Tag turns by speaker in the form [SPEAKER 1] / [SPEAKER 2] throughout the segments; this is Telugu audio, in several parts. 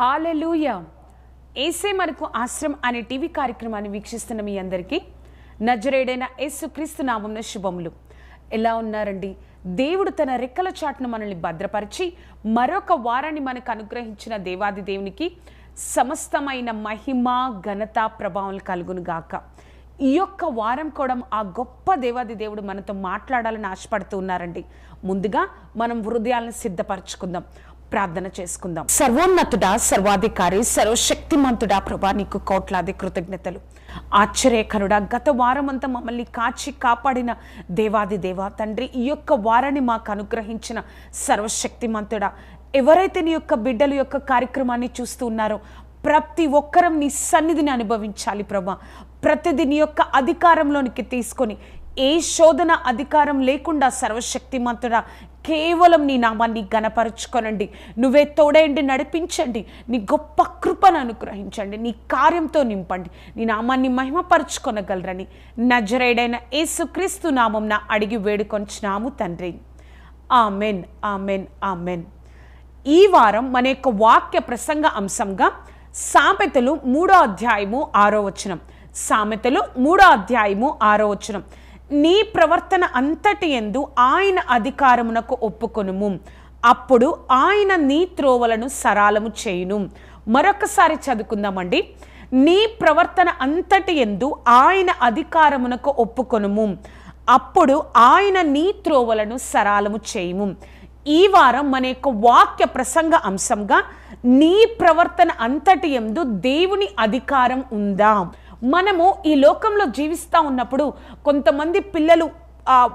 [SPEAKER 1] హాలెలూయ. ఏసే మనకు ఆశ్రమ్ అనే టీవీ కార్యక్రమాన్ని వీక్షిస్తున్న మీ అందరికీ నజరేడైన యేసుక్రీస్తు నామంన శుభములు. ఎలా ఉన్నారండి? దేవుడు తన రెక్కల చాటును మనల్ని భద్రపరిచి మరొక వారాన్ని మనకు అనుగ్రహించిన దేవాది దేవునికి సమస్తమైన మహిమ ఘనత ప్రభావం కలుగును గాక. ఈ యొక్క వారం కూడా ఆ గొప్ప దేవాది దేవుడు మనతో మాట్లాడాలని ఆశపడుతూ ఉన్నారండి. ముందుగా మనం హృదయాలను సిద్ధపరచుకుందాం. ప్రార్థన చేసుకుందాం. సర్వోన్నతుడా సర్వాధికారి సర్వశక్తిమంతుడా ప్రభా నీకు కోట్లాది కృతజ్ఞతలు. ఆశ్చర్యకరుడా గత వారం అంతా మమ్మల్ని కాచి కాపాడిన దేవాది దేవా తండ్రి ఈ యొక్క వారాన్ని మాకు అనుగ్రహించిన సర్వశక్తిమంతుడా ఎవరైతే నీ యొక్క బిడ్డల యొక్క కార్యక్రమాన్ని చూస్తూ ఉన్నారో ప్రతి ఒక్కరం నీ సన్నిధిని అనుభవించాలి ప్రభా. ప్రతిదీ నీ యొక్క అధికారంలోనికి తీసుకొని ఏ శోధన అధికారం లేకుండా సర్వశక్తిమంతుడా కేవలం నీ నామాన్ని గనపరుచుకొనండి నువ్వే తోడేయండి నడిపించండి. నీ గొప్ప కృపను అనుగ్రహించండి. నీ కార్యంతో నింపండి. నీ నామాన్ని మహిమపరుచుకొనగలరని నజరేడైన యేసుక్రీస్తు నామంన అడిగి వేడుకొంచినాము తండ్రి. Amen amen amen. ఈ వారం మన యొక్క వాక్య ప్రసంగ అంశంగా సామెతలు మూడో అధ్యాయము ఆరో వచనం. సామెతలు మూడో అధ్యాయము ఆరో వచనం. నీ ప్రవర్తన అంతటి ఎందు ఆయన అధికారమునకు ఒప్పుకొనుము. అప్పుడు ఆయన నీ త్రోవలను సరాలము చేయును. మరొకసారి చదువుకుందామండి. నీ ప్రవర్తన అంతటి ఎందు ఆయన అధికారమునకు ఒప్పుకొనుము. అప్పుడు ఆయన నీ త్రోవలను సరాలము చేయుము. ఈ వారం మన యొక్క వాక్య ప్రసంగ అంశంగా నీ ప్రవర్తన అంతటి ఎందు దేవుని అధికారం ఉందా? మనము ఈ లోకంలో జీవిస్తూ ఉన్నప్పుడు కొంతమంది పిల్లలు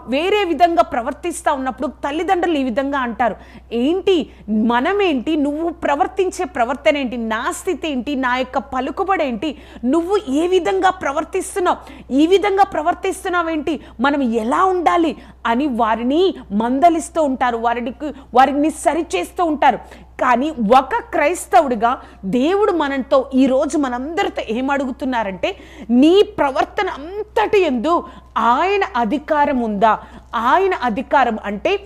[SPEAKER 1] వేరే విధంగా ప్రవర్తిస్తూ ఉన్నప్పుడు తల్లిదండ్రులు ఈ విధంగా అంటారు. ఏంటి? మనమేంటి? నువ్వు ప్రవర్తించే ప్రవర్తన ఏంటి? నా స్థితి ఏంటి? నా యొక్క పలుకుబడి ఏంటి? నువ్వు ఏ విధంగా ప్రవర్తిస్తున్నావు? ఈ విధంగా ప్రవర్తిస్తున్నావేంటి? మనం ఎలా ఉండాలి? అని వారిని మందలిస్తూ ఉంటారు. వారికి వారిని సరిచేస్తూ ఉంటారు. కానీ ఒక క్రైస్తవుడిగా దేవుడు మనతో ఈరోజు మనందరితో ఏమడుగుతున్నారంటే నీ ప్రవర్తన అంతటి ఎందు ఆయన అధికారం ఉందా? ఆయన అధికారం అంటే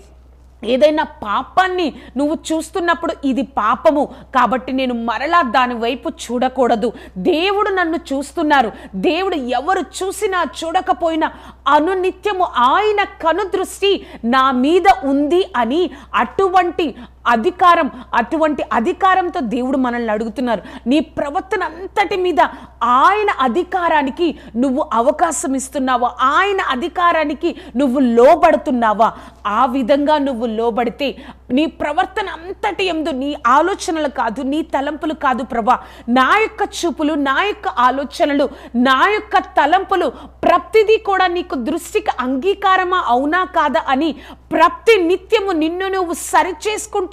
[SPEAKER 1] ఏదైనా పాపాన్ని నువ్వు చూస్తున్నప్పుడు ఇది పాపము కాబట్టి నేను మరలా దాని వైపు చూడకూడదు. దేవుడు నన్ను చూస్తున్నారు. దేవుడు ఎవరు చూసినా చూడకపోయినా అనునిత్యము ఆయన కనుదృష్టి నా మీద ఉంది అని అటువంటి అధికారం అటువంటి అధికారంతో దేవుడు మనల్ని అడుగుతున్నారు. నీ ప్రవర్తన అంతటి మీద ఆయన అధికారానికి నువ్వు అవకాశం ఇస్తున్నావా? ఆయన అధికారానికి నువ్వు లోబడుతున్నావా? ఆ విధంగా నువ్వు లోబడితే నీ ప్రవర్తన అంతటి ఎందు నీ ఆలోచనలు కాదు నీ తలంపులు కాదు ప్రభా. నా యొక్క చూపులు నా యొక్క ఆలోచనలు నా యొక్క తలంపులు ప్రతిదీ కూడా నీకు దృష్టికి అంగీకారమా? అవునా కాదా అని ప్రతి నిత్యము నిన్ను నువ్వు సరిచేసుకుంటూ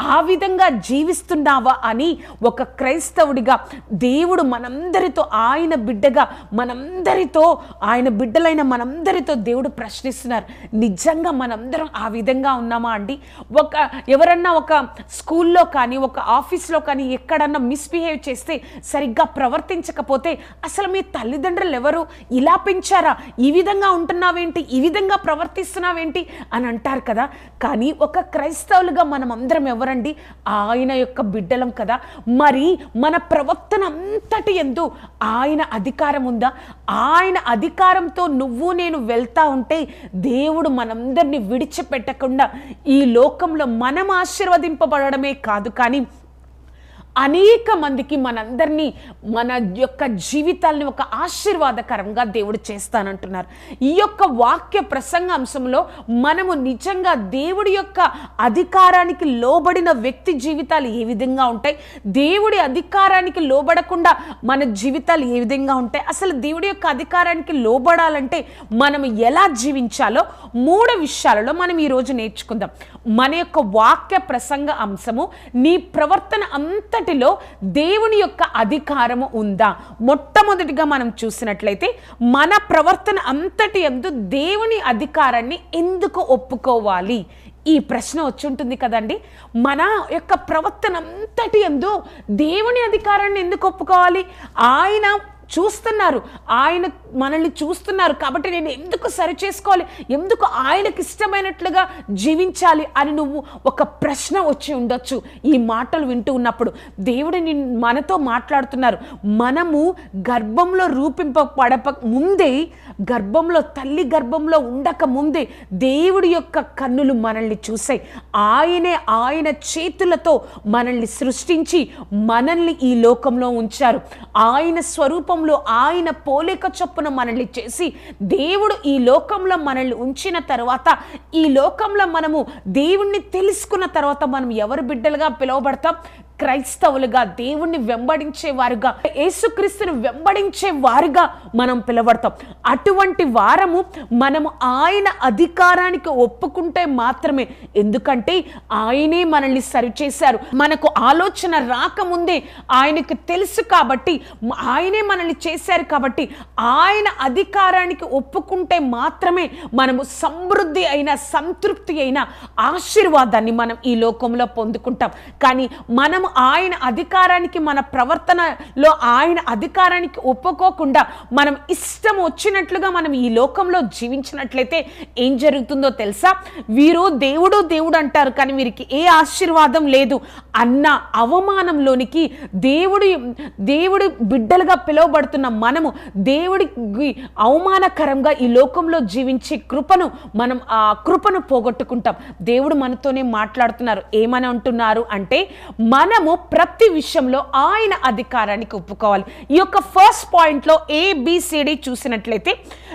[SPEAKER 1] ఆ విధంగా జీవిస్తున్నావా అని ఒక క్రైస్తవుడిగా దేవుడు మనందరితో ఆయన బిడ్డగా మనందరితో ఆయన బిడ్డలైన మనందరితో దేవుడు ప్రశ్నిస్తున్నారు. నిజంగా మనందరం ఆ విధంగా ఉన్నామా అండి? ఒక ఎవరన్నా ఒక స్కూల్లో కానీ ఒక ఆఫీస్లో కానీ ఎక్కడన్నా మిస్బిహేవ్ చేస్తే సరిగ్గా ప్రవర్తించకపోతే అసలు మీ తల్లిదండ్రులు ఎవరు? ఇలా పెంచారా? ఈ విధంగా ఉంటున్నావేంటి? ఈ విధంగా ప్రవర్తిస్తున్నావేంటి? అని అంటారు కదా. కానీ ఒక క్రైస్తవులుగా మనం అందరం ఎవరండి? ఆయన యొక్క బిడ్డలం కదా. మరి మన ప్రవర్తన అంతటి ఎందు ఆయన అధికారం ఉందా? ఆయన అధికారంతో నువ్వు నేను వెళ్తా ఉంటే దేవుడు మనందరినీ విడిచిపెట్టకుండా ఈ లోకంలో మనం ఆశీర్వదింపబడమే కాదు కానీ అనేక మందికి మనందరినీ మన యొక్క జీవితాల్ని ఒక ఆశీర్వాదకరంగా దేవుడు చేస్తానంటున్నారు. ఈ యొక్క వాక్య ప్రసంగ అంశంలో మనము నిజంగా దేవుడి యొక్క అధికారానికి లోబడిన వ్యక్తి జీవితాలు ఏ విధంగా ఉంటాయి? దేవుడి అధికారానికి లోబడకుండా మన జీవితాలు ఏ విధంగా ఉంటాయి? అసలు దేవుడి యొక్క అధికారానికి లోబడాలంటే మనం ఎలా జీవించాలో మూడు విషయాలలో మనం ఈరోజు నేర్చుకుందాం. మన యొక్క వాక్య ప్రసంగ అంశము నీ ప్రవర్తన అంతటిలో దేవుని యొక్క అధికారము ఉందా? మొట్టమొదటిగా మనం చూసినట్లయితే మన ప్రవర్తన అంతటి ఎందు దేవుని అధికారాన్ని ఎందుకు ఒప్పుకోవాలి? ఈ ప్రశ్న వచ్చి ఉంటుంది కదండి. మన యొక్క ప్రవర్తన అంతటి ఎందు దేవుని అధికారాన్ని ఎందుకు ఒప్పుకోవాలి? ఆయన చూస్తున్నారు. ఆయన మనల్ని చూస్తున్నారు కాబట్టి నేను ఎందుకు సరి చేసుకోవాలి? ఎందుకు ఆయనకి ఇష్టమైనట్లుగా జీవించాలి అని నువ్వు ఒక ప్రశ్న వచ్చి ఉండొచ్చు. ఈ మాటలు వింటూ ఉన్నప్పుడు దేవుడు మనతో మాట్లాడుతున్నారు. మనము గర్భంలో రూపింపబడప ముందే గర్భంలో తల్లి గర్భంలో ఉండక ముందే దేవుడి యొక్క కన్నులు మనల్ని చూసాయి ఆయనే ఆయన చేతులతో మనల్ని సృష్టించి మనల్ని ఈ లోకంలో ఉంచారు. ఆయన స్వరూపం లోకంలో ఆయన పోలిక చొప్పున మనల్ని చేసి దేవుడు ఈ లోకంలో మనల్ని ఉంచిన తర్వాత ఈ లోకంలో మనము దేవుణ్ణి తెలుసుకున్న తర్వాత మనం ఎవరు బిడ్డలుగా పిలువబడతాం? క్రైస్తవులుగా దేవుణ్ణి వెంబడించే వారుగా యేసుక్రీస్తుని వెంబడించే వారుగా మనం పిలవడతాం అటువంటి వారము మనము ఆయన అధికారానికి ఒప్పుకుంటే మాత్రమే. ఎందుకంటే ఆయనే మనల్ని సరిచేశారు. మనకు ఆలోచన రాకముందే ఆయనకు తెలుసు కాబట్టి ఆయనే మనల్ని చేశారు కాబట్టి ఆయన అధికారానికి ఒప్పుకుంటే మాత్రమే మనము సమృద్ధి అయిన సంతృప్తి అయిన ఆశీర్వాదాన్ని మనం ఈ లోకంలో పొందుకుంటాం. కానీ మనము ఆయన అధికారానికి మన ప్రవర్తనలో ఆయన అధికారానికి ఒప్పుకోకుండా మనం ఇష్టం వచ్చినట్లుగా మనం ఈ లోకంలో జీవించినట్లయితే ఏం జరుగుతుందో తెలుసా? వీరు దేవుడు దేవుడు అంటారు కానీ వీరికి ఏ ఆశీర్వాదం లేదు అన్న అవమానంలోనికి దేవుడు దేవుడు బిడ్డలుగా పిలువబడుతున్న మనము దేవుడికి అవమానకరంగా ఈ లోకంలో జీవించే కృపను మనం ఆ కృపను పోగొట్టుకుంటాం. దేవుడు మనతోనే మాట్లాడుతున్నారు. ఏమని అంటున్నారు అంటే మనము ప్రతి విషయంలో ఆయన అధికారానికి ఒప్పుకోవాలి. ఈ యొక్క ఫస్ట్ పాయింట్లో ఏబిసిడి చూసినట్లయితే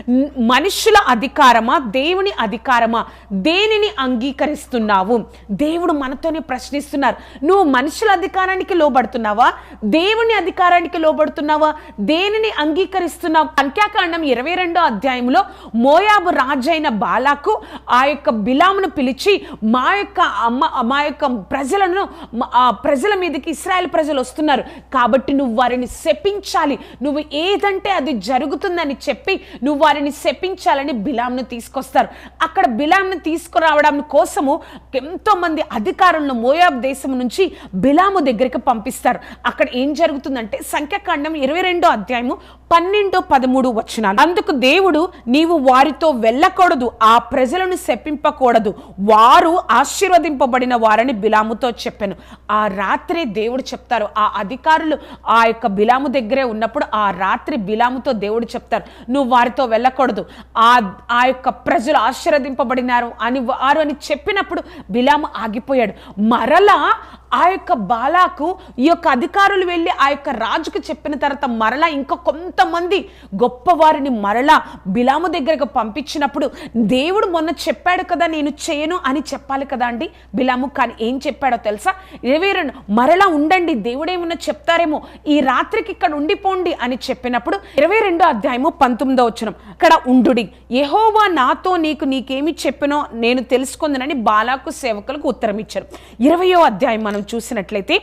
[SPEAKER 1] న్- మనుషుల అధికారమా దేవుని అధికారమా దేనిని అంగీకరిస్తున్నావు? దేవుడు మనతోనే ప్రశ్నిస్తున్నారు. నువ్వు మనుషుల అధికారానికి లోబడుతున్నావా? దేవుని అధికారానికి లోబడుతున్నావా? దేనిని అంగీకరిస్తున్నావు? సంఖ్యాకాండం ఇరవై రెండో అధ్యాయంలో మోయాబు రాజైన బాలాకు ఆ యొక్క బిలామును పిలిచి మా యొక్క అమ్మ మా యొక్క ప్రజలను ఆ ప్రజల మీదకి ఇస్రాయల్ ప్రజలు వస్తున్నారు. కాబట్టి నువ్వు వారిని శపించాలి. నువ్వు ఏదంటే అది జరుగుతుందని చెప్పి నువ్వు వారిని శపించాలని బిలాంను తీసుకొస్తారు. అక్కడ బిలాంను తీసుకురావడం కోసము ఎంతో మంది అధికారులను మోయాబ్ దేశం నుంచి బిలాము దగ్గరికి పంపిస్తారు. అక్కడ ఏం జరుగుతుందంటే సంఖ్యాకాండం ఇరవై రెండో అధ్యాయము పన్నెండు పదమూడు వచ్చినాను అందుకు దేవుడు నీవు వారితో వెళ్ళకూడదు ఆ ప్రజలను శపింపకూడదు. వారు ఆశీర్వదింపబడిన వారని బిలాముతో చెప్పాను. ఆ రాత్రి దేవుడు చెప్తారు. ఆ అధికారులు ఆ యొక్క బిలాము దగ్గరే ఉన్నప్పుడు ఆ రాత్రి బిలాముతో దేవుడు చెప్తారు. నువ్వు వారితో వెళ్ళకూడదు. ఆ ఆ యొక్క ప్రజలు ఆశీర్వదింపబడినారు అని వారు అని చెప్పినప్పుడు బిలాము ఆగిపోయాడు. మరలా ఆ యొక్క బాలాకు ఈ యొక్క అధికారులు వెళ్ళి ఆ యొక్క రాజుకు చెప్పిన తర్వాత మరలా ఇంకా కొంతమంది గొప్పవారిని మరలా బిలాము దగ్గరకు పంపించినప్పుడు దేవుడు మొన్న చెప్పాడు కదా నేను చేయను అని చెప్పాలి కదా అండి బిలాము. కానీ ఏం చెప్పాడో తెలుసా? ఇరవై రెండు మరలా ఉండండి దేవుడేమన్నా చెప్తారేమో ఈ రాత్రికి ఇక్కడ ఉండిపోండి అని చెప్పినప్పుడు ఇరవై రెండో అధ్యాయము పంతొమ్మిదో వచ్చిన ఇక్కడ ఉండుడి యహోవా నాతో నీకు నీకేమి చెప్పినో నేను తెలుసుకుందనని బాలాకు సేవకులకు ఉత్తరం ఇచ్చారు. ఇరవయో అధ్యాయం మనం చూసినట్లయితే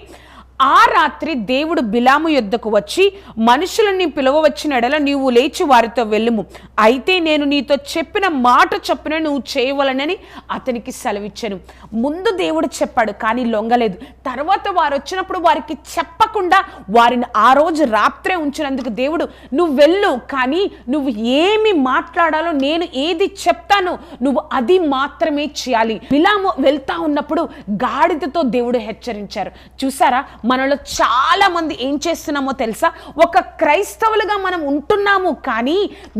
[SPEAKER 1] ఆ రాత్రి దేవుడు బిలాము యొద్దకు వచ్చి మనుషులని పిలవవచ్చిన ఎడల నీవు లేచి వారితో వెళ్ళుము. అయితే నేను నీతో చెప్పిన మాట చొప్పున నువ్వు చేయవలనని అతనికి సెలవిచ్చాను. ముందు దేవుడు చెప్పాడు కానీ లొంగలేదు. తర్వాత వారు వచ్చినప్పుడు వారికి చెప్పకుండా వారిని ఆ రోజు రాత్రే ఉంచినందుకు దేవుడు నువ్వు వెళ్ళు కానీ నువ్వు ఏమి మాట్లాడాలో నేను ఏది చెప్తానో నువ్వు అది మాత్రమే చేయాలి. బిలాము వెళ్తా ఉన్నప్పుడు గాడిదతో దేవుడు హెచ్చరించారు. చూసారా? మనలో చాలా మంది ఏం చేస్తున్నామో తెలుసా? ఒక క్రైస్తవులుగా మనం ఉంటున్నాము కానీ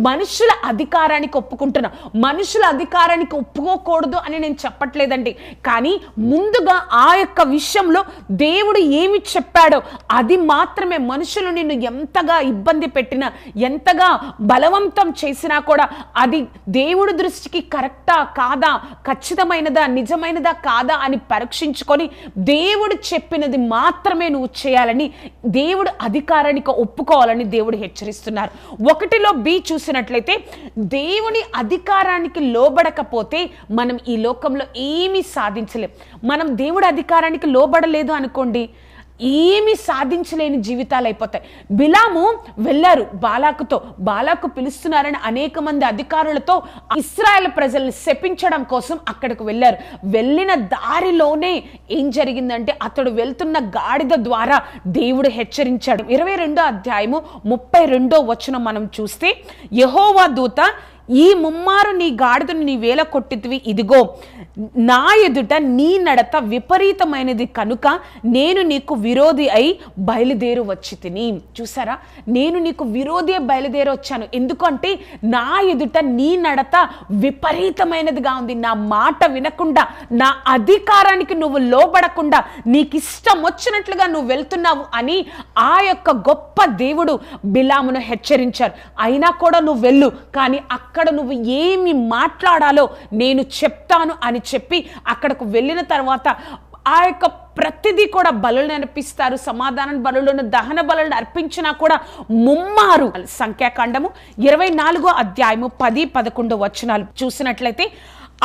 [SPEAKER 1] మనుషుల అధికారానికి ఒప్పుకుంటున్నాం. మనుషుల అధికారానికి ఒప్పుకోకూడదు అని నేను చెప్పట్లేదండి. కానీ ముందుగా ఆ యొక్క విషయంలో దేవుడు ఏమి చెప్పాడో అది మాత్రమే మనుషులు నిన్ను ఎంతగా ఇబ్బంది పెట్టినా ఎంతగా బలవంతం చేసినా కూడా అది దేవుడి దృష్టికి కరెక్టా కాదా ఖచ్చితమైనదా నిజమైనదా కాదా అని పరీక్షించుకొని దేవుడు చెప్పినది మాత్రం మాత్రమే నువ్వు చేయాలని దేవుడు అధికారానికి ఒప్పుకోవాలని దేవుడు హెచ్చరిస్తున్నారు. ఒకటిలో బి చూసినట్లయితే దేవుని అధికారానికి లోబడకపోతే మనం ఈ లోకంలో ఏమీ సాధించలేం. మనం దేవుడి అధికారానికి లోబడలేదు అనుకోండి ఏమి సాధించలేని జీవితాలు అయిపోతాయి. బిలాము వెళ్ళారు బాలాకుతో. బాలాకు పిలుస్తున్నారని అనేక మంది అధికారులతో ఇస్రాయల్ ప్రజల్ని శపించడం కోసం అక్కడికి వెళ్ళారు. వెళ్ళిన దారిలోనే ఏం జరిగిందంటే అతడు వెళ్తున్న గాడిద ద్వారా దేవుడు హెచ్చరించాడు. ఇరవై రెండో అధ్యాయము ముప్పై రెండో వచనం మనం చూస్తే యహోవా దూత ఈ ముమ్మారు నీ గాడిదను నీ వేల కొట్టితివి ఇదిగో నా ఎదుట నీ నడత విపరీతమైనది కనుక నేను నీకు విరోధి అయి బయలుదేరు వచ్చి తిని చూసారా? నేను నీకు విరోధి అయి బయలుదేరి వచ్చాను ఎందుకంటే నా ఎదుట నీ నడత విపరీతమైనదిగా ఉంది. నా మాట వినకుండా నా అధికారానికి నువ్వు లోబడకుండా నీకు ఇష్టం వచ్చినట్లుగా నువ్వు వెళ్తున్నావు అని ఆ యొక్క గొప్ప దేవుడు బిలామును హెచ్చరించారు. అయినా కూడా నువ్వు వెళ్ళు కానీ అక్కడ నువ్వు ఏమి మాట్లాడాలో నేను చెప్తాను అని చెప్పి అక్కడకు వెళ్ళిన తర్వాత ఆ యొక్క ప్రతిదీ కూడా బలులను అర్పిస్తారు. సమాధాన బలులను దహన బలులను అర్పించినా కూడా ముమ్మారు. సంఖ్యాకాండము ఇరవై నాలుగో అధ్యాయము పది పదకొండు వచనాలు చూసినట్లయితే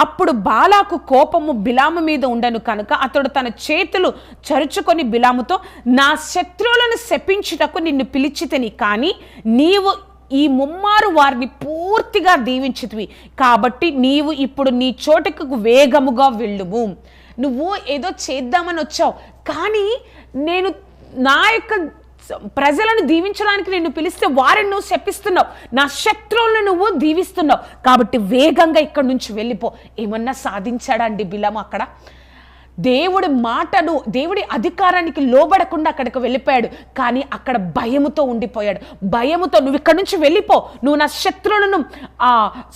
[SPEAKER 1] అప్పుడు బాలాకు కోపము బిలాము మీద ఉండను కనుక అతడు తన చేతులు చరుచుకొని బిలాముతో నా శత్రువులను శపించుటకు నిన్ను పిలిచితిని కానీ నీవు ఈ ముమ్మారు వారిని పూర్తిగా దీవించితివి. కాబట్టి నీవు ఇప్పుడు నీ చోటుకు వేగముగా వెళ్ళుము. నువ్వు ఏదో చేద్దామని వచ్చావు. కానీ నేను నా యొక్క ప్రజలను దీవించడానికి నిన్ను పిలిస్తే వారిని నువ్వు శపిస్తున్నావు. నా శత్రువులను నువ్వు దీవిస్తున్నావు. కాబట్టి వేగంగా ఇక్కడి నుంచి వెళ్ళిపో. ఏమన్నా సాధించాడా అండి బిలం అక్కడ? దేవుడి మాటను దేవుడి అధికారానికి లోబడకుండా అక్కడికి వెళ్ళిపోయాడు. కానీ అక్కడ భయముతో ఉండిపోయాడు. భయముతో నువ్వు ఇక్కడి నుంచి వెళ్ళిపో. నువ్వు నా శత్రువులను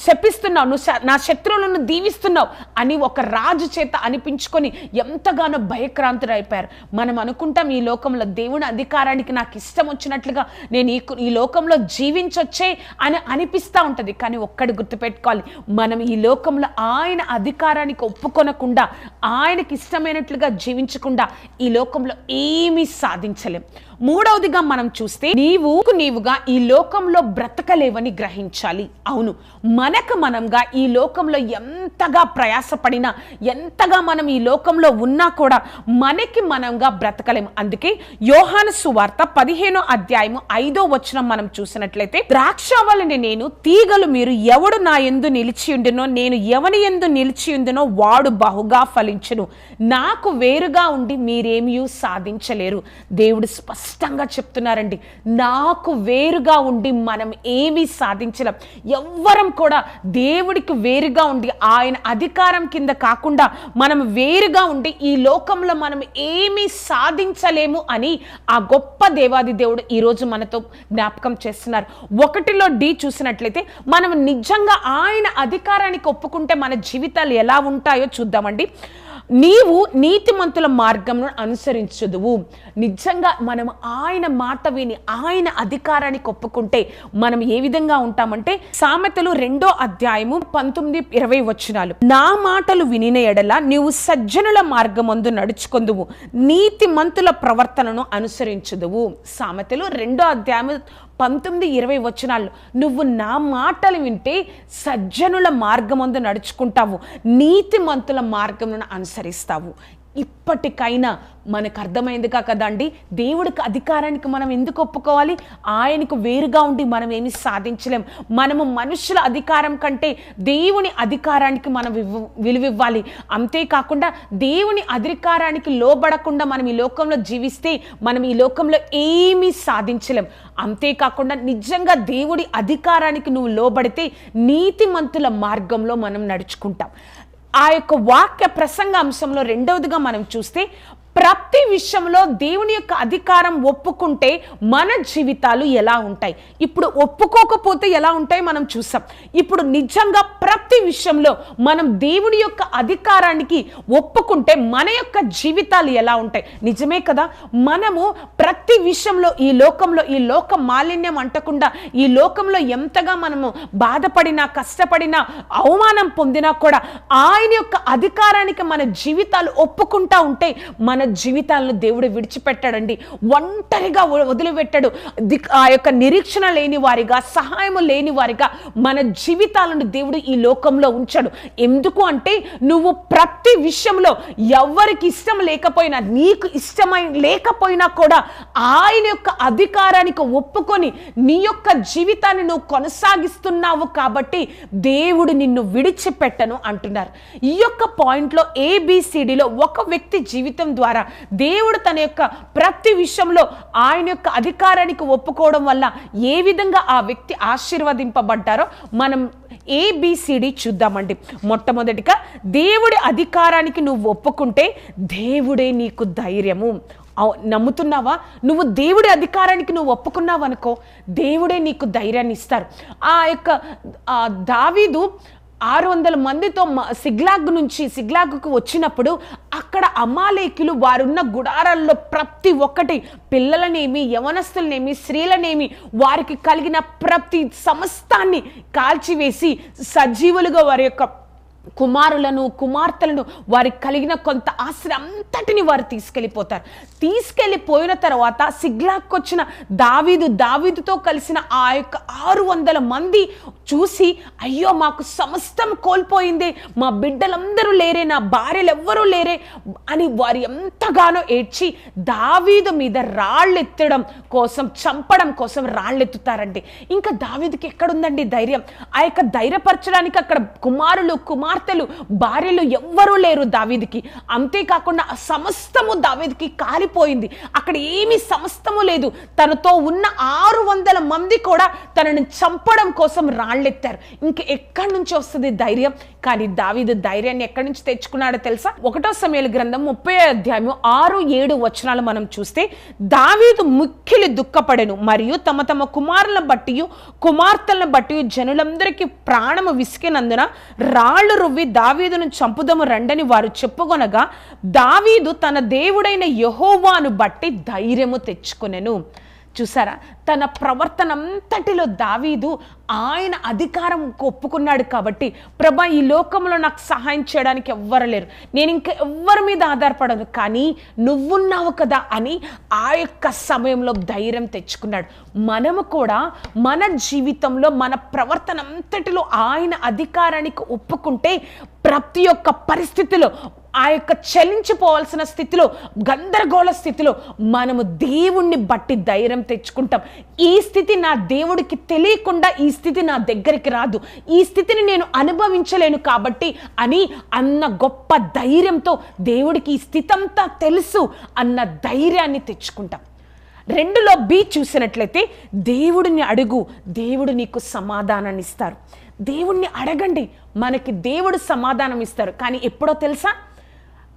[SPEAKER 1] శపిస్తున్నావు. నువ్వు నా శత్రువులను దీవిస్తున్నావు అని ఒక రాజు చేత అనిపించుకొని ఎంతగానో భయక్రాంతులు అయిపోయారు మనం అనుకుంటాం ఈ లోకంలో దేవుని అధికారానికి నాకు ఇష్టం వచ్చినట్లుగా నేను ఈ ఈ లోకంలో జీవించొచ్చే అని అనిపిస్తూ ఉంటుంది. కానీ ఒక్కడి గుర్తుపెట్టుకోవాలి. మనం ఈ లోకంలో ఆయన అధికారానికి ఒప్పుకొనకుండా ఆయనకి ఇష్టమైనట్లుగా జీవించకుండా ఈ లోకంలో ఏమీ సాధించలేం. మూడవదిగా మనం చూస్తే నీవు నీవుగా ఈ లోకంలో బ్రతకలేవని గ్రహించాలి. అవును. మనకు మనంగా ఈ లోకంలో ఎంతగా ప్రయాసపడినా ఎంతగా మనం ఈ లోకంలో ఉన్నా కూడా మనకి మనంగా బ్రతకలేము అందుకే యోహాను సువార్త పదిహేనో అధ్యాయము ఐదో వచనం మనం చూసినట్లయితే ద్రాక్షవల్లిని నేను తీగలు మీరు ఎవడు నా ఎందు నిలిచి ఉండునో నేను ఎవని ఎందు నిలిచి ఉండునో వాడు బహుగా ఫలించును. నాకు వేరుగా ఉండి మీరేమీ సాధించలేరు. దేవుడు స్పష్టంగా చెప్తున్నారండి. నాకు వేరుగా ఉండి మనం ఏమీ సాధించలేం. ఎవ్వరం కూడా దేవుడికి వేరుగా ఉండి ఆయన అధికారం కింద కాకుండా మనం వేరుగా ఉండి ఈ లోకంలో మనం ఏమీ సాధించలేము అని ఆ గొప్ప దేవాది దేవుడు ఈరోజు మనతో జ్ఞాపకం చేస్తున్నారు. ఒకటిలో డి చూసినట్లయితే మనం నిజంగా ఆయన అధికారానికి ఒప్పుకుంటే మన జీవితాలు ఎలా ఉంటాయో చూద్దామండి. నీవు నీతిమంతుల మార్గంను అనుసరించదువు. నిజంగా మనం ఆయన మాట విని ఆయన అధికారానికి ఒప్పుకుంటే మనం ఏ విధంగా ఉంటామంటే సామెతలు రెండో అధ్యాయము పంతొమ్మిది ఇరవై వచ్చినాలు నా మాటలు వినిన ఎడల నీవు సజ్జనుల మార్గమందు నడుచుకొందువు. నీతిమంతుల ప్రవర్తనను అనుసరించదువు. సామెతలు రెండో అధ్యాయము పంతొమ్మిది ఇరవై వచనాలు నువ్వు నా మాటలు వింటే సజ్జనుల మార్గమందు నడుచుకుంటావు నీతిమంతుల మార్గమును అనుసరిస్తావు. ఇప్పటికైనా మనకు అర్థమైందిగా కదండి దేవుడికి అధికారానికి మనం ఎందుకు ఒప్పుకోవాలి? ఆయనకు వేరుగా ఉండి మనం ఏమి సాధించలేం. మనము మనుషుల అధికారం కంటే దేవుని అధికారానికి మనం విలువివ్వాలి. అంతేకాకుండా దేవుని అధికారానికి లోబడకుండా మనం ఈ లోకంలో జీవిస్తే మనం ఈ లోకంలో ఏమీ సాధించలేం. అంతేకాకుండా నిజంగా దేవుడి అధికారానికి నువ్వు లోబడితే నీతిమంతుల మార్గంలో మనం నడుచుకుంటాం. ఆ యొక్క వాక్య ప్రసంగ అంశంలో రెండవదిగా మనం చూస్తే ప్రతి విషయంలో దేవుని యొక్క అధికారం ఒప్పుకుంటే మన జీవితాలు ఎలా ఉంటాయి? ఇప్పుడు ఒప్పుకోకపోతే ఎలా ఉంటాయి మనం చూసాం. ఇప్పుడు నిజంగా ప్రతి విషయంలో మనం దేవుని యొక్క అధికారానికి ఒప్పుకుంటే మన యొక్క జీవితాలు ఎలా ఉంటాయి? నిజమే కదా? మనము ప్రతి విషయంలో ఈ లోకంలో ఈ లోక మాలిన్యం అంటకుండా ఈ లోకంలో ఎంతగా మనము బాధపడినా కష్టపడినా అవమానం పొందినా కూడా ఆయన యొక్క అధికారానికి మన జీవితాలు ఒప్పుకుంటా ఉంటే మన మన జీవితాలను దేవుడు విడిచిపెట్టాడండి. ఒంటరిగా వదిలిపెట్టాడు. ఆ యొక్క నిరీక్షణ లేని వారిగా సహాయము లేని వారిగా మన జీవితాలను దేవుడు ఈ లోకంలో ఉంచాడు. ఎందుకు అంటే నువ్వు ప్రతి విషయంలో ఎవరికి ఇష్టం లేకపోయినా నీకు ఇష్టమై లేకపోయినా కూడా ఆయన యొక్క అధికారానికి ఒప్పుకొని నీ యొక్క జీవితాన్ని నువ్వు కొనసాగిస్తున్నావు కాబట్టి దేవుడు నిన్ను విడిచిపెట్టను అంటున్నారు. ఈ యొక్క పాయింట్లో ఏబిసిడిలో ఒక వ్యక్తి జీవితం ద్వారా దేవుడు తన యొక్క ప్రతి విషయంలో ఆయన యొక్క అధికారానికి ఒప్పుకోవడం వల్ల ఏ విధంగా ఆ వ్యక్తి ఆశీర్వదింపబడ్డారో మనం ఏబిసిడి చూద్దామండి. మొట్టమొదటిగా దేవుడి అధికారానికి నువ్వు ఒప్పుకుంటే దేవుడే నీకు ధైర్యము. నమ్ముతున్నావా? నువ్వు దేవుడి అధికారానికి నువ్వు ఒప్పుకున్నావు అనుకో దేవుడే నీకు ధైర్యాన్ని ఇస్తారు. ఆ యొక్క ఆ దావీదు ఆరు వందల మందితో మ- సిగ్లాగ్ నుంచి సిగ్లాగ్కు వచ్చినప్పుడు అక్కడ అమాలేకులు వారున్న గుడారాల్లో ప్రతి ఒక్కటి పిల్లలనేమి యవనస్తులనేమి స్త్రీలనేమి వారికి కలిగిన ప్రతి సమస్తాన్ని కాల్చివేసి సజీవులుగా వారి యొక్క కుమారులను కుమార్తెలను వారికి కలిగిన కొంత ఆశ్ర అంతటిని వారు తీసుకెళ్ళిపోతారు. తీసుకెళ్ళిపోయిన తర్వాత సిగ్లాక్ వచ్చిన దావీదు దావీదుతో కలిసిన ఆ యొక్క ఆరు వందల మంది చూసి అయ్యో మాకు సమస్తం కోల్పోయింది. మా బిడ్డలందరూ లేరే నా భార్యలు ఎవ్వరూ లేరే అని వారు ఎంతగానో ఏడ్చి దావీదు మీద రాళ్ళెత్తడం కోసం చంపడం కోసం రాళ్ళెత్తుతారండి. ఇంకా దావీదుకి ఎక్కడుందండి ధైర్యం? ఆ యొక్క ధైర్యపరచడానికి అక్కడ కుమారులు కుమార్తెలు భార్యలు ఎవ్వరూ లేరు దావీదికి. అంతేకాకుండా సమస్తము దావీదికి కాలిపోయింది. అక్కడ ఏమీ సమస్తము లేదు. తనతో ఉన్న ఆరు వందల మంది కూడా తనని చంపడం కోసం రాళ్ళెత్తారు. ఇంక ఎక్కడి నుంచి వస్తుంది ధైర్యం? కానీ దావీదు ధైర్యాన్ని ఎక్కడి నుంచి తెచ్చుకున్నాడో తెలుసా? ఒకటో సమయాల గ్రంథం ముప్పై అధ్యాయం ఆరు ఏడు వచనాలు మనం చూస్తే దావీదు ముఖ్యులు దుఃఖపడెను మరియు తమ తమ కుమారులను బట్టి కుమార్తెలను బట్టి జనులందరికీ ప్రాణము విసికినందున రాళ్ళు రువ్వి దావీదును చంపుదము రండని వారు చెప్పుకొనగా దావీదు తన దేవుడైన యహోవాను బట్టి ధైర్యము తెచ్చుకునెను. చూసారా? తన ప్రవర్తన అంతటిలో దావీదు ఆయన అధికారం ఒప్పుకున్నాడు కాబట్టి ప్రభా ఈ లోకంలో నాకు సహాయం చేయడానికి ఎవ్వరు లేరు. నేను ఇంకా ఎవ్వరి మీద ఆధారపడను కానీ నువ్వున్నావు కదా అని ఆ యొక్క సమయంలో ధైర్యం తెచ్చుకున్నాడు. మనము కూడా మన జీవితంలో మన ప్రవర్తన అంతటిలో ఆయన అధికారానికి ఒప్పుకుంటే ప్రతి ఒక్క పరిస్థితిలో ఆ యొక్క చలించిపోవాల్సిన స్థితిలో గందరగోళ స్థితిలో మనము దేవుణ్ణి బట్టి ధైర్యం తెచ్చుకుంటాం. ఈ స్థితి నా దేవుడికి తెలియకుండా ఈ స్థితి నా దగ్గరికి రాదు. ఈ స్థితిని నేను అనుభవించలేను కాబట్టి అని అన్న గొప్ప ధైర్యంతో దేవుడికి ఈ స్థితి అంతా తెలుసు అన్న ధైర్యాన్ని తెచ్చుకుంటాం. రెండులో బి చూసినట్లయితే దేవుడిని అడుగు దేవుడు నీకు సమాధానాన్ని ఇస్తారు. దేవుణ్ణి అడగండి మనకి దేవుడు సమాధానం ఇస్తారు. కానీ ఎప్పుడో తెలుసా?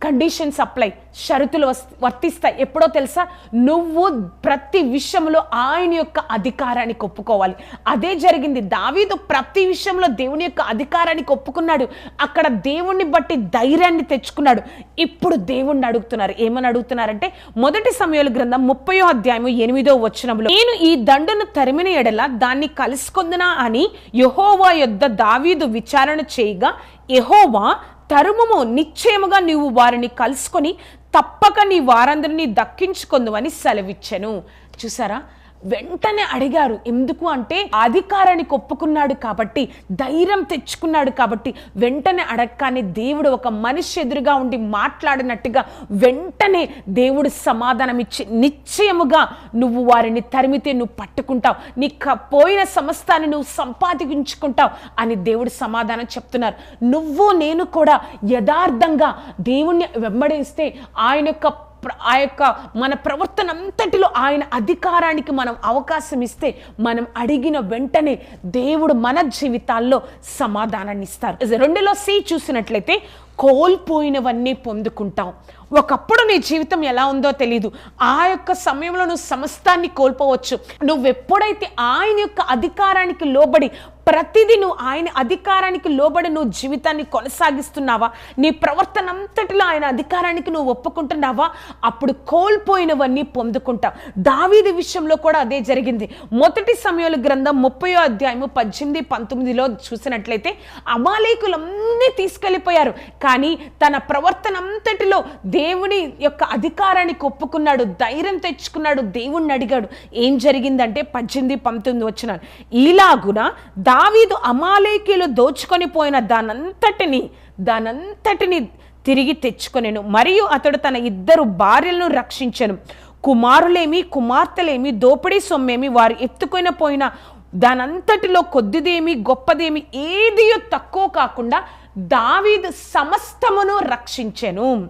[SPEAKER 1] కండిషన్స్ అప్లై షరతులు వస్- వర్తిస్తాయి. ఎప్పుడో తెలుసా? నువ్వు ప్రతి విషయంలో ఆయన యొక్క అధికారానికి ఒప్పుకోవాలి. అదే జరిగింది. దావీదు ప్రతి విషయంలో దేవుని యొక్క అధికారానికి ఒప్పుకున్నాడు. అక్కడ దేవుణ్ణి బట్టి ధైర్యాన్ని తెచ్చుకున్నాడు. ఇప్పుడు దేవుణ్ణి అడుగుతున్నారు. ఏమని అడుగుతున్నారంటే మొదటి సమయాల గ్రంథం ముప్పయో అధ్యాయం ఎనిమిదో వచనంలో నేను ఈ దండును తరిమిన ఎడల దాన్ని కలుసుకొందునా అని యహోవా యొద్ద దావీదు విచారణ చేయగా యహోవా తరుమము. నిశ్చయముగా నీవు వారిని కలుసుకొని తప్పక నీ వారందరినీ దక్కించుకుందువని సెలవిచ్చెను. చూసారా? వెంటనే అడిగారు ఎందుకు అంటే అధికారానికి ఒప్పుకున్నాడు కాబట్టి ధైర్యం తెచ్చుకున్నాడు కాబట్టి వెంటనే అడగగానే దేవుడు ఒక మనిషి ఎదురుగా ఉండి మాట్లాడినట్టుగా వెంటనే దేవుడు సమాధానం ఇచ్చి నిశ్చయముగా నువ్వు వారిని తరిమితే నువ్వు పట్టుకుంటావు నీ పోయిన సమస్తాన్ని నువ్వు సంపాదించుకుంటావు అని దేవుడు సమాధానం చెప్తున్నారు. నువ్వు నేను కూడా యథార్థంగా దేవుణ్ణి వెంబడిస్తే ఆయన యొక్క ఆ యొక్క మన ప్రవర్తన అంతటిలో ఆయన అధికారానికి మనం అవకాశం ఇస్తే మనం అడిగిన వెంటనే దేవుడు మన జీవితాల్లో సమాధానాన్ని ఇస్తారు. రెండులో సి చూసినట్లయితే కోల్పోయినవన్నీ పొందుకుంటాం ఒకప్పుడు నీ జీవితం ఎలా ఉందో తెలియదు ఆ యొక్క సమయంలో నువ్వు సమస్తాన్ని కోల్పోవచ్చు. నువ్వు ఎప్పుడైతే ఆయన యొక్క అధికారానికి లోబడి ప్రతిదీ నువ్వు ఆయన అధికారానికి లోబడి నువ్వు జీవితాన్ని కొనసాగిస్తున్నావా? నీ ప్రవర్తన అంతటిలో ఆయన అధికారానికి నువ్వు ఒప్పుకుంటున్నావా? అప్పుడు కోల్పోయినవన్నీ పొందుకుంటావు. దావీది విషయంలో కూడా అదే జరిగింది. మొదటి సమయంలో గ్రంథం ముప్పయో అధ్యాయము పద్దెనిమిది పంతొమ్మిదిలో చూసినట్లయితే అమాలేకులన్నీ తీసుకెళ్ళిపోయారు. కానీ తన ప్రవర్తన అంతటిలో దేవుని యొక్క అధికారానికి ఒప్పుకున్నాడు ధైర్యం తెచ్చుకున్నాడు దేవుణ్ణి అడిగాడు. ఏం జరిగిందంటే పద్దెనిమిది పంతొమ్మిది వచ్చినారు ఈలాగున దావీదు అమాలేకీలు దోచుకొని పోయిన దానంతటిని దానంతటిని తిరిగి తెచ్చుకొనెను. మరియు అతడు తన ఇద్దరు భార్యలను రక్షించను. కుమారులేమి కుమార్తెలేమి దోపిడీ సొమ్మేమి వారు ఎత్తుకొని పోయిన దానంతటిలో కొద్దిదేమి గొప్పదేమి ఏదియో తక్కువ కాకుండా దావీదు సమస్తమును రక్షించెను.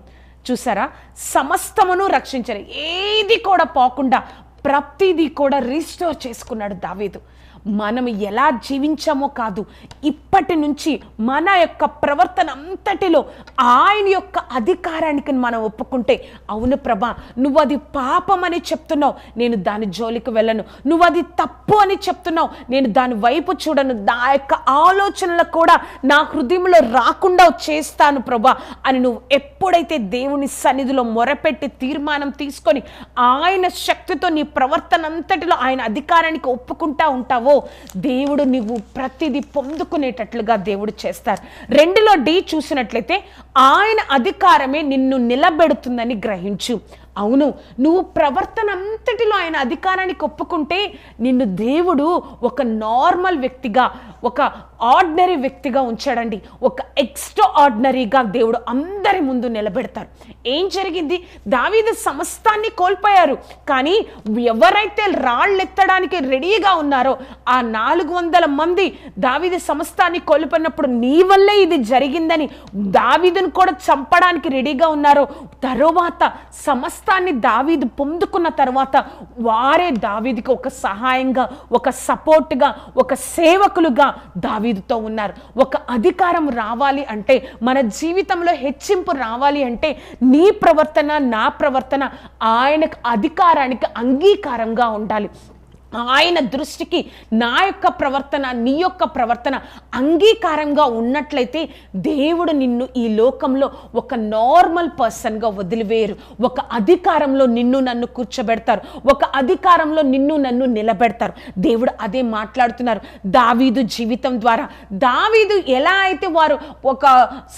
[SPEAKER 1] చూసారా? సమస్తమును రక్షించను. ఏది కూడా పోకుండా ప్రతిదీ కూడా రీస్టోర్ చేసుకున్నాడు దావీదు. మనం ఎలా జీవించామో కాదు ఇప్పటి నుంచి మన యొక్క ప్రవర్తన అంతటిలో ఆయన యొక్క అధికారానికి మనం ఒప్పుకుంటే అవును ప్రభా నువ్వు అది పాపం అని చెప్తున్నావు నేను దాని జోలికి వెళ్ళను. నువ్వు అది తప్పు అని చెప్తున్నావు నేను దాని వైపు చూడను. నా యొక్క ఆలోచనలు కూడా నా హృదయంలో రాకుండా చేస్తాను ప్రభా అని నువ్వు ఎప్పుడైతే దేవుని సన్నిధిలో మొరపెట్టి తీర్మానం తీసుకొని ఆయన శక్తితో నీ ప్రవర్తన అంతటిలో ఆయన అధికారానికి ఒప్పుకుంటా ఉంటావో దేవుడు నువ్వు ప్రతిదీ పొందుకునేటట్లుగా దేవుడు చేస్తారు. రెండులో డి చూసినట్లయితే ఆయన అధికారమే నిన్ను నిలబెడుతుందని గ్రహించు. అవును నువ్వు ప్రవర్తన అంతటిలో ఆయన అధికారానికి ఒప్పుకుంటే నిన్ను దేవుడు ఒక నార్మల్ వ్యక్తిగా ఒక ఆర్డినరీ వ్యక్తిగా ఉంచాడండి. ఒక ఎక్స్ట్రా ఆర్డినరీగా దేవుడు అందరి ముందు నిలబెడతారు ఏం జరిగింది? దావీదు సమస్తాన్ని కోల్పోయారు. కానీ ఎవరైతే రాళ్ళెత్తడానికి రెడీగా ఉన్నారో ఆ నాలుగు వందల మంది దావీది సమస్తాన్ని కోల్పోయినప్పుడు నీ వల్లే ఇది జరిగిందని దావీదును కూడా చంపడానికి రెడీగా ఉన్నారో తరువాత సమస్తాన్ని దావీదు పొందుకున్న తర్వాత వారే దావీదికి ఒక సహాయంగా ఒక సపోర్ట్గా ఒక సేవకులుగా దావీదుతో ఉన్నారు. ఒక అధికారం రావాలి అంటే మన జీవితంలో హెచ్చింపు రావాలి అంటే నీ ప్రవర్తన నా ప్రవర్తన ఆయనకు అధికారానికి అంగీకారంగా ఉండాలి. ఆయన దృష్టికి నా యొక్క ప్రవర్తన నీ యొక్క ప్రవర్తన అంగీకారంగా ఉన్నట్లయితే దేవుడు నిన్ను ఈ లోకంలో ఒక నార్మల్ పర్సన్గా వదిలివేయరు. ఒక అధికారంలో నిన్ను నన్ను కూర్చోబెడతారు. ఒక అధికారంలో నిన్ను నన్ను నిలబెడతారు. దేవుడు అదే మాట్లాడుతున్నారు దావీదు జీవితం ద్వారా. దావీదు ఎలా అయితే వారు ఒక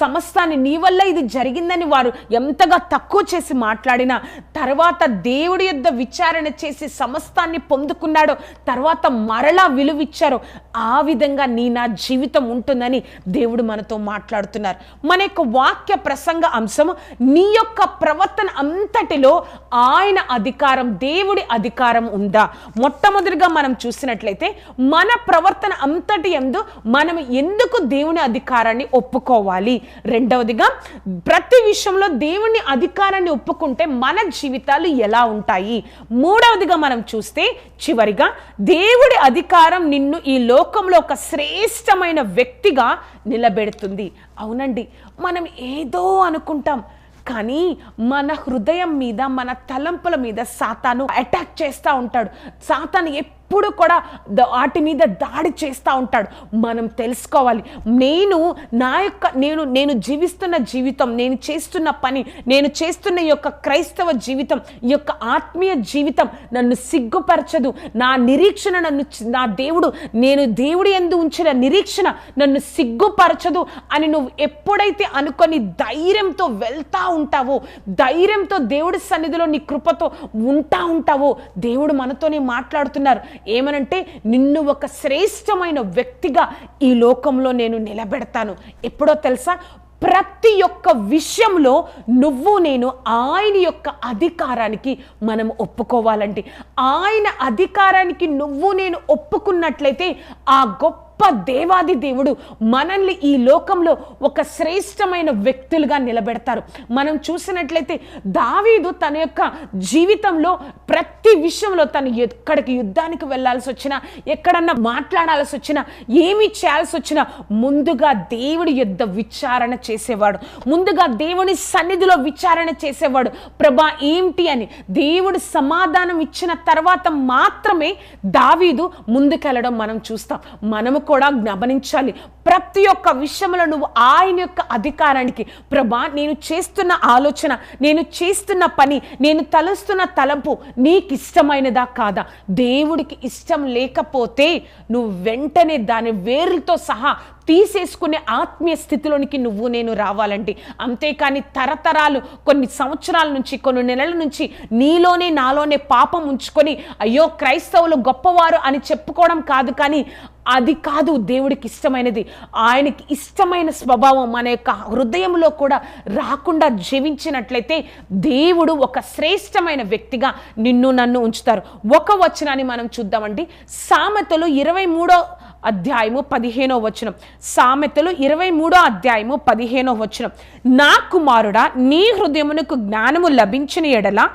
[SPEAKER 1] సమస్తాన్ని నీ వల్ల ఇది జరిగిందని వారు ఎంతగా తక్కువ చేసి మాట్లాడినా తర్వాత దేవుడి యొద్ద విచారణ చేసి సమస్తాన్ని పొందుకున్నారు తర్వాత మరలా విలువిచ్చారో ఆ విధంగా నీ నా జీవితం ఉంటుందని దేవుడు మనతో మాట్లాడుతున్నారు. మన యొక్క వాక్య ప్రసంగ అంశము నీ యొక్క ప్రవర్తన అంతటిలో ఆయన అధికారం దేవుడి అధికారం ఉందా? మొట్టమొదటిగా మనం చూసినట్లయితే మన ప్రవర్తన అంతటి ఎందు మనం ఎందుకు దేవుని అధికారాన్ని ఒప్పుకోవాలి? రెండవదిగా ప్రతి విషయంలో దేవుని అధికారాన్ని ఒప్పుకుంటే మన జీవితాలు ఎలా ఉంటాయి? మూడవదిగా మనం చూస్తే చివరిగా దేవుడి అధికారం నిన్ను ఈ లోకంలో ఒక శ్రేష్టమైన వ్యక్తిగా నిలబెడుతుంది. అవునండి మనం ఏదో అనుకుంటాం కానీ మన హృదయం మీద మన తలంపుల మీద సాతాను అటాక్ చేస్తూ ఉంటాడు. సాతాను ఎప్పుడు కూడా ద- వాటి మీద దాడి చేస్తూ ఉంటాడు. మనం తెలుసుకోవాలి. నేను నా యొక్క నేను నేను జీవిస్తున్న జీవితం నేను చేస్తున్న పని నేను చేస్తున్న ఈ యొక్క క్రైస్తవ జీవితం ఈ యొక్క ఆత్మీయ జీవితం నన్ను సిగ్గుపరచదు. నా నిరీక్షణ నన్ను నా దేవుడు నేను దేవుడి ఎందు ఉంచిన నిరీక్షణ నన్ను సిగ్గుపరచదు అని నువ్వు ఎప్పుడైతే అనుకొని ధైర్యంతో వెళ్తా ఉంటావో ధైర్యంతో దేవుడి సన్నిధిలో నీ కృపతో ఉంటా ఉంటావో దేవుడు మనతోనే మాట్లాడుతున్నారు. ఏమనంటే నిన్ను ఒక శ్రేష్టమైన వ్యక్తిగా ఈ లోకంలో నేను నిలబెడతాను. ఎప్పుడో తెలుసా? ప్రతి ఒక్క విషయంలో నువ్వు నేను ఆయన యొక్క అధికారానికి మనం ఒప్పుకోవాలండి. ఆయన అధికారానికి నువ్వు నేను ఒప్పుకున్నట్లయితే ఆ గొప్ప దేవాది దేవుడు మనల్ని ఈ లోకంలో ఒక శ్రేష్టమైన వ్యక్తులుగా నిలబెడతారు. మనం చూసినట్లయితే దావీదు తన యొక్క జీవితంలో ప్రతి విషయంలో తను ఎక్కడికి యుద్ధానికి వెళ్ళాల్సి వచ్చినా ఎక్కడన్నా మాట్లాడాల్సి వచ్చినా ఏమి చేయాల్సి వచ్చినా ముందుగా దేవుడి యుద్ధ విచారణ చేసేవాడు. ముందుగా దేవుని సన్నిధిలో విచారణ చేసేవాడు. ప్రభా ఏంటి అని దేవుడు సమాధానం ఇచ్చిన తర్వాత మాత్రమే దావీదు ముందుకెళ్ళడం మనం చూస్తాం. మనము కూడా గమనించాలి. ప్రతి ఒక్క విషయంలో నువ్వు ఆయన యొక్క అధికారానికి ప్రభా నేను చేస్తున్న ఆలోచన నేను చేస్తున్న పని నేను తలుస్తున్న తలంపు నీకు ఇష్టమైనదా కాదా? దేవుడికి ఇష్టం లేకపోతే నువ్వు వెంటనే దాని వేర్లతో సహా తీసేసుకునే ఆత్మీయ స్థితిలోనికి నువ్వు నేను రావాలండి అంతేకాని తరతరాలు కొన్ని సంవత్సరాల నుంచి కొన్ని నెలల నుంచి నీలోనే నాలోనే పాపం ఉంచుకొని అయ్యో క్రైస్తవులు గొప్పవారు అని చెప్పుకోవడం కాదు కానీ అది కాదు దేవుడికి ఇష్టమైనది. ఆయనకి ఇష్టమైన స్వభావం మన యొక్క హృదయంలో కూడా రాకుండా జీవించినట్లయితే దేవుడు ఒక శ్రేష్టమైన వ్యక్తిగా నిన్ను నన్ను ఉంచుతారు. ఒక వచనాన్ని మనం చూద్దామండి. సామెతలు ఇరవై మూడో అధ్యాయము పదిహేనో వచనం. సామెతలు ఇరవై మూడో అధ్యాయము పదిహేనో వచనం. నా కుమారుడా నీ హృదయమునకు జ్ఞానము లభించిన ఎడల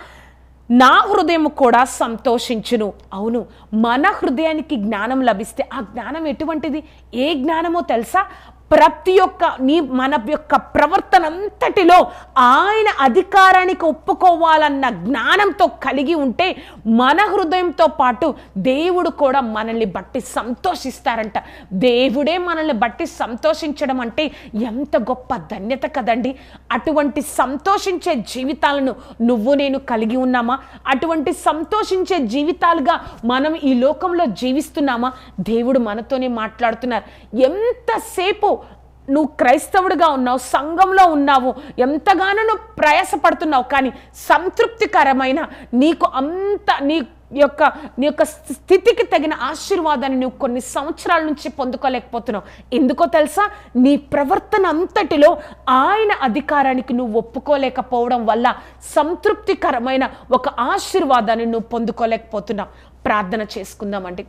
[SPEAKER 1] నా హృదయం కూడా సంతోషించును. అవును మన హృదయానికి జ్ఞానం లభిస్తే ఆ జ్ఞానం ఎటువంటిది? ఏ జ్ఞానమో తెలుసా? ప్రతి ఒక్క నీ మన యొక్క ప్రవర్తన అంతటిలో ఆయన అధికారానికి ఒప్పుకోవాలన్న జ్ఞానంతో కలిగి ఉంటే మన హృదయంతో పాటు దేవుడు కూడా మనల్ని బట్టి సంతోషిస్తారంట. దేవుడే మనల్ని బట్టి సంతోషించడం అంటే ఎంత గొప్ప ధన్యత కదండి. అటువంటి సంతోషించే జీవితాలను నువ్వు నేను కలిగి ఉన్నామా? అటువంటి సంతోషించే జీవితాలుగా మనం ఈ లోకంలో జీవిస్తున్నామా? దేవుడు మనతోనే మాట్లాడుతున్నారు. ఎంతసేపు నువ్వు క్రైస్తవుడిగా ఉన్నావు సంఘంలో ఉన్నావు ఎంతగానో నువ్వు ప్రయాసపడుతున్నావు కానీ సంతృప్తికరమైన నీకు అంత నీ యొక్క నీ యొక్క స్థితికి తగిన ఆశీర్వాదాన్ని నువ్వు కొన్ని సంవత్సరాల నుంచి పొందుకోలేకపోతున్నావు. ఎందుకో తెలుసా? నీ ప్రవర్తన అంతటిలో ఆయన అధికారానికి నువ్వు ఒప్పుకోలేకపోవడం వల్ల సంతృప్తికరమైన ఒక ఆశీర్వాదాన్ని నువ్వు పొందుకోలేకపోతున్నావు. ప్రార్థన చేసుకుందామండి.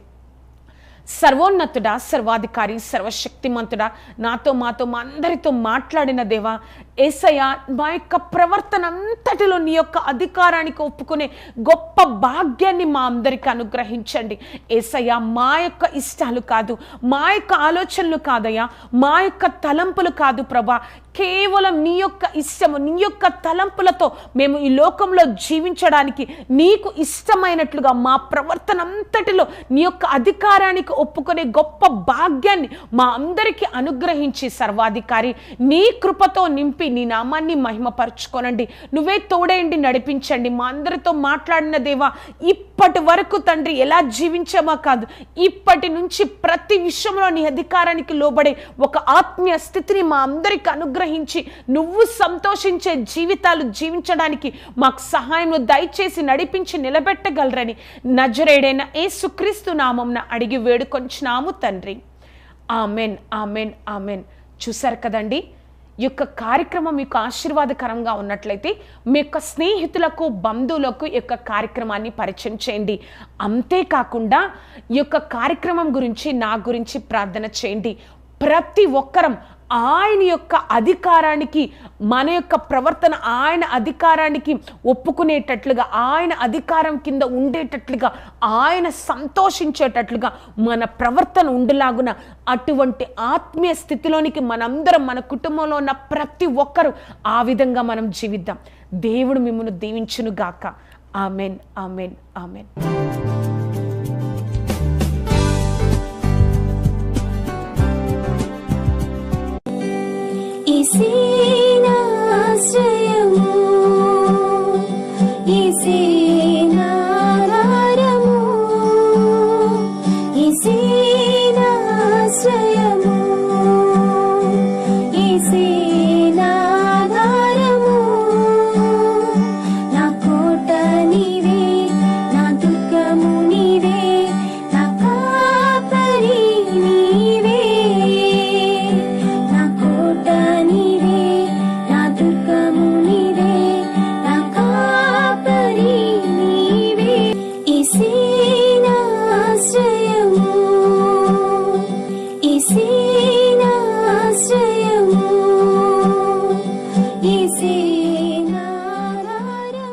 [SPEAKER 1] సర్వోన్నతుడా సర్వాధికారి సర్వశక్తిమంతుడా నాతో మాతో మా అందరితో మాట్లాడిన దేవా ఏసయ్య మా యొక్క ప్రవర్తన అంతటిలో నీ యొక్క అధికారానికి ఒప్పుకునే గొప్ప భాగ్యాన్ని మా అందరికి అనుగ్రహించండి. ఏసయ్య మా యొక్క ఇష్టాలు కాదు మా యొక్క ఆలోచనలు కాదయ్యా మా యొక్క తలంపులు కాదు ప్రభా కేవలం నీ యొక్క ఇష్టము నీ యొక్క తలంపులతో మేము ఈ లోకంలో జీవించడానికి నీకు ఇష్టమైనట్లుగా మా ప్రవర్తన అంతటిలో నీ యొక్క అధికారానికి ఒప్పుకునే గొప్ప భాగ్యాన్ని మా అందరికీ అనుగ్రహించి సర్వాధికారి. నీ కృపతో నింపి నీ నామాన్ని మహిమపరచుకోనండి. నువ్వే తోడేయండి నడిపించండి. మా అందరితో మాట్లాడిన దేవా ఇప్పటి వరకు తండ్రి ఎలా జీవించామా కాదు ఇప్పటి నుంచి ప్రతి విషయంలో నీ అధికారానికి లోబడే ఒక ఆత్మీయ స్థితిని మా అందరికి అనుగ్రహించి నువ్వు సంతోషించే జీవితాలు జీవించడానికి మాకు సహాయం దయచేసి నడిపించి నిలబెట్టగలరని నజరేడైన యేసుక్రీస్తు నామంన అడిగి వేడుకొంచున్నాము తండ్రి. Amen amen amen. చూశారు కదండి? ఈ యొక్క కార్యక్రమం మీకు ఆశీర్వాదకరంగా ఉన్నట్లయితే మీ యొక్క స్నేహితులకు బంధువులకు ఈ యొక్క కార్యక్రమాన్ని పరిచయం చేయండి. అంతేకాకుండా ఈ యొక్క కార్యక్రమం గురించి నా గురించి ప్రార్థన చేయండి. ప్రతి ఒక్కరం ఆయన యొక్క అధికారానికి మన యొక్క ప్రవర్తన ఆయన అధికారానికి ఒప్పుకునేటట్లుగా ఆయన అధికారం కింద ఉండేటట్లుగా ఆయన సంతోషించేటట్లుగా మన ప్రవర్తన ఉండేలాగున అటువంటి ఆత్మీయ స్థితిలోనికి మనందరం మన కుటుంబంలో ఉన్న ప్రతి ఒక్కరూ ఆ విధంగా మనం జీవిద్దాం. దేవుడు మిమ్మల్ని దీవించును గాక ఆమెన్ ఆమెన్ ఆమెన్.